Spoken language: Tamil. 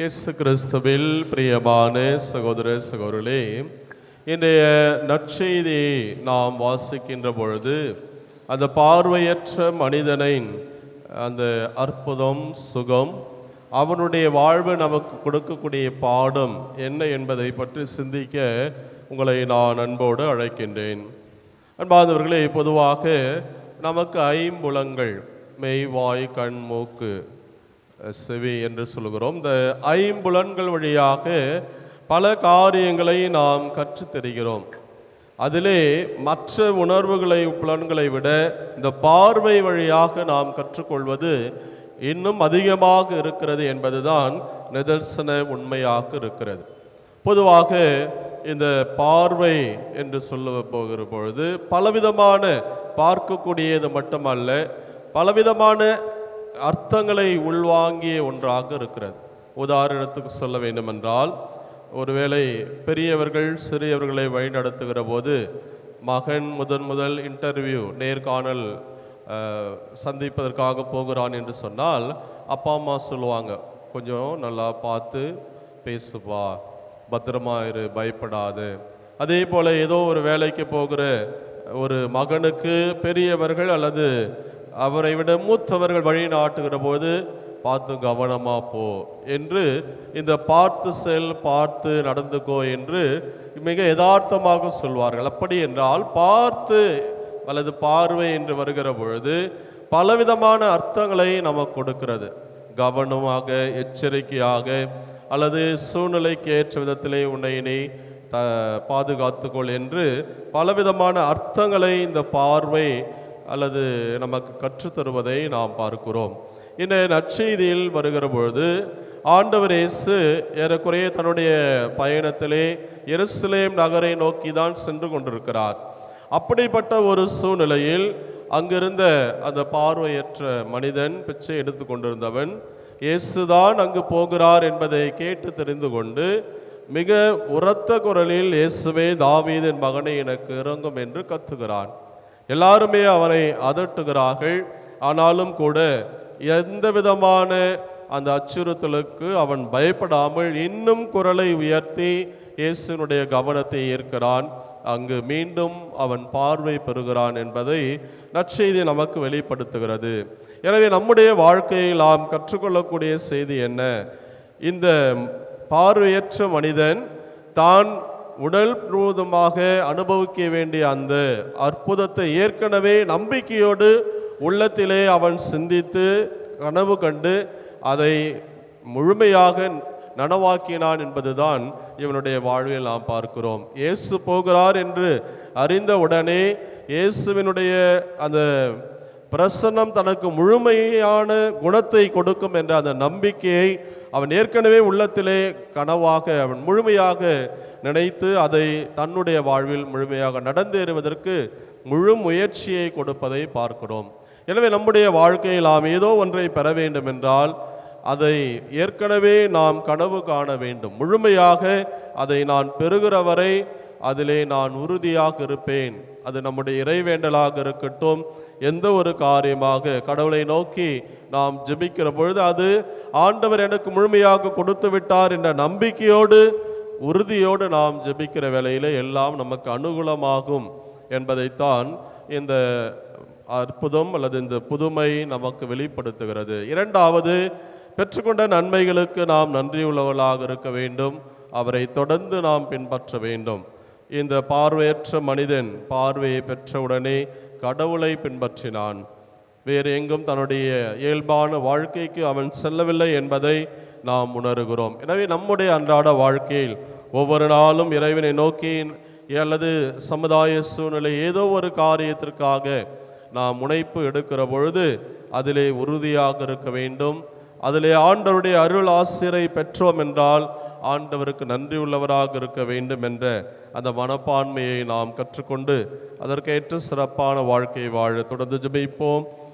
இயேசு கிறிஸ்துவில் பிரியமான சகோதர சகோதரே இன்றைய நற்செய்தியை நாம் வாசிக்கின்ற பொழுது அந்த பார்வையற்ற மனிதனின் அந்த அற்புதம் சுகம் அவனுடைய வாழ்வு நமக்கு கொடுக்கக்கூடிய பாடம் என்ன என்பதை பற்றி சிந்திக்க உங்களை நான் அன்போடு அழைக்கின்றேன். அன்பாதவர்களே பொதுவாக நமக்கு ஐம்புலங்கள் மெய் வாய் கண் மூக்கு செவி என்று சொல்கிறோம் இந்த ஐம்புலன்கள் வழியாக பல காரியங்களை நாம் கற்றுத் தெரிகிறோம் அதிலே மற்ற உணர்வுகளை புலன்களை விட இந்த பார்வை வழியாக நாம் கற்றுக்கொள்வது இன்னும் அதிகமாக இருக்கிறது என்பதுதான் நிதர்சன உண்மையாக இருக்கிறது. பொதுவாக இந்த பார்வை என்று சொல்ல போகிற பொழுது பலவிதமான பார்க்கக்கூடியது மட்டுமல்ல பலவிதமான அர்த்தங்களை உள்வாங்கிய ஒன்றாக இருக்கிறது. உதாரணத்துக்கு சொல்ல வேண்டுமென்றால் ஒருவேளை பெரியவர்கள் சிறியவர்களை வழிநடத்துகிற போது மகன் முதன் முதல் இன்டர்வியூ நேர்காணல் சந்திப்பதற்காக போகிறான் என்று சொன்னால் அப்பா அம்மா சொல்லுவாங்க கொஞ்சம் நல்லா பார்த்து பேசுவா பத்திரமா இரு பயப்படாது. அதே போல் ஏதோ ஒரு வேலைக்கு போகிற ஒரு மகனுக்கு பெரியவர்கள் அல்லது அவரை விட மூத்தவர்கள் வழி நாட்டுகிற போது பார்த்து கவனமா போ என்று இந்த பார்த்து செல் பார்த்து நடந்துக்கோ என்று மிக யதார்த்தமாக சொல்வார்கள். அப்படி என்றால் பார்த்து அல்லது பார்வை என்று வருகிற பொழுது பலவிதமான அர்த்தங்களை நமக்கு கொடுக்கிறது. கவனமாக எச்சரிக்கையாக அல்லது சூழ்நிலைக்கு ஏற்ற விதத்திலே உன்னை நீ த பாதுகாத்துக்கொள் என்று பலவிதமான அர்த்தங்களை இந்த பார்வை அல்லது நமக்கு கற்றுத்தருவதை நாம் பார்க்கிறோம். இந்த நற்செய்தியில் வருகிற பொழுது ஆண்டவர் இயேசு ஏறக்குறைய தன்னுடைய பயணத்திலே எருசலேம் நகரை நோக்கி தான் சென்று கொண்டிருக்கிறார். அப்படிப்பட்ட ஒரு சூழ்நிலையில் அங்கிருந்த அந்த பார்வையற்ற மனிதன் பிச்சை எடுத்து கொண்டிருந்தவன் இயேசுதான் அங்கு போகிறார் என்பதை கேட்டு தெரிந்து கொண்டு மிக உரத்த குரலில் இயேசுவே தாவீதின் மகனை எனக்கு இறங்கும் என்று கத்துகிறான். எல்லாருமே அவனை அதட்டுகிறார்கள். ஆனாலும் கூட எந்த விதமான அந்த அச்சுறுத்தலுக்கு அவன் பயப்படாமல் இன்னும் குரலை உயர்த்தி இயேசுனுடைய கவனத்தை ஈர்க்கிறான். அங்கு மீண்டும் அவன் பார்வை பெறுகிறான் என்பதை நற்செய்தி நமக்கு வெளிப்படுத்துகிறது. எனவே நம்முடைய வாழ்க்கையில் நாம் கற்றுக்கொள்ளக்கூடிய செய்தி என்ன? இந்த பார்வையற்ற மனிதன் தான் உடல் முழுவதுமாக அனுபவிக்க வேண்டிய அந்த அற்புதத்தை ஏற்கனவே நம்பிக்கையோடு உள்ளத்திலே அவன் சிந்தித்து கனவு கண்டு அதை முழுமையாக நனவாக்கினான் என்பதுதான் இவனுடைய வாழ்வில் நாம் பார்க்கிறோம். இயேசு போகிறார் என்று அறிந்த உடனே இயேசுவினுடைய அந்த பிரசன்னம் தனக்கு முழுமையான குணத்தை கொடுக்கும் என்ற அந்த நம்பிக்கையை அவன் ஏற்கனவே உள்ளத்திலே கனவாக அவன் முழுமையாக நினைத்து அதை தன்னுடைய வாழ்வில் முழுமையாக நடந்தேறுவதற்கு முழு முயற்சியை கொடுப்பதை பார்க்கிறோம். எனவே நம்முடைய வாழ்க்கையில் நாம் ஏதோ ஒன்றை பெற வேண்டும் என்றால் அதை ஏற்கனவே நாம் கனவு காண வேண்டும். முழுமையாக அதை நான் பெறுகிற வரை அதிலே நான் உறுதியாக இருப்பேன். அது நம்முடைய இறைவேண்டலாக இருக்கட்டும் எந்த ஒரு காரியமாக கடவுளை நோக்கி நாம் ஜெபிக்கிற பொழுது அது ஆண்டவர் எனக்கு முழுமையாக கொடுத்து விட்டார் என்ற நம்பிக்கையோடு உறுதியோடு நாம் ஜெபிக்கிற வேலையில் எல்லாம் நமக்கு அனுகூலமாகும் என்பதைத்தான் இந்த அற்புதம் அல்லது இந்த புதுமை நமக்கு வெளிப்படுத்துகிறது. இரண்டாவது பெற்றுக்கொண்ட நன்மைகளுக்கு நாம் நன்றியுள்ளவர்களாக இருக்க வேண்டும். அவரை தொடர்ந்து நாம் பின்பற்ற வேண்டும். இந்த பார்வையற்ற மனிதன் பார்வையை பெற்றவுடனே கடவுளை பின்பற்றினான். வேறு எங்கும் தன்னுடைய இயல்பான வாழ்க்கைக்கு அவன் செல்லவில்லை என்பதை நாம் உணர்கிறோம். எனவே நம்முடைய அன்றாட வாழ்க்கையில் ஒவ்வொரு நாளும் இறைவனை நோக்கி அல்லது சமுதாய சூழ்நிலை ஏதோ ஒரு காரியத்திற்காக நாம் முனைப்பு எடுக்கிற பொழுது அதிலே உறுதியாக இருக்க வேண்டும். அதிலே ஆண்டவருடைய அருள் ஆசிரை பெற்றோம் என்றால் ஆண்டவருக்கு நன்றி உள்ளவராக இருக்க வேண்டும் என்ற அந்த மனப்பான்மையை நாம் கற்றுக்கொண்டு அதற்கேற்ற சிறப்பான வாழ்க்கை வாழ தொடர்ந்து ஜபிப்போம்.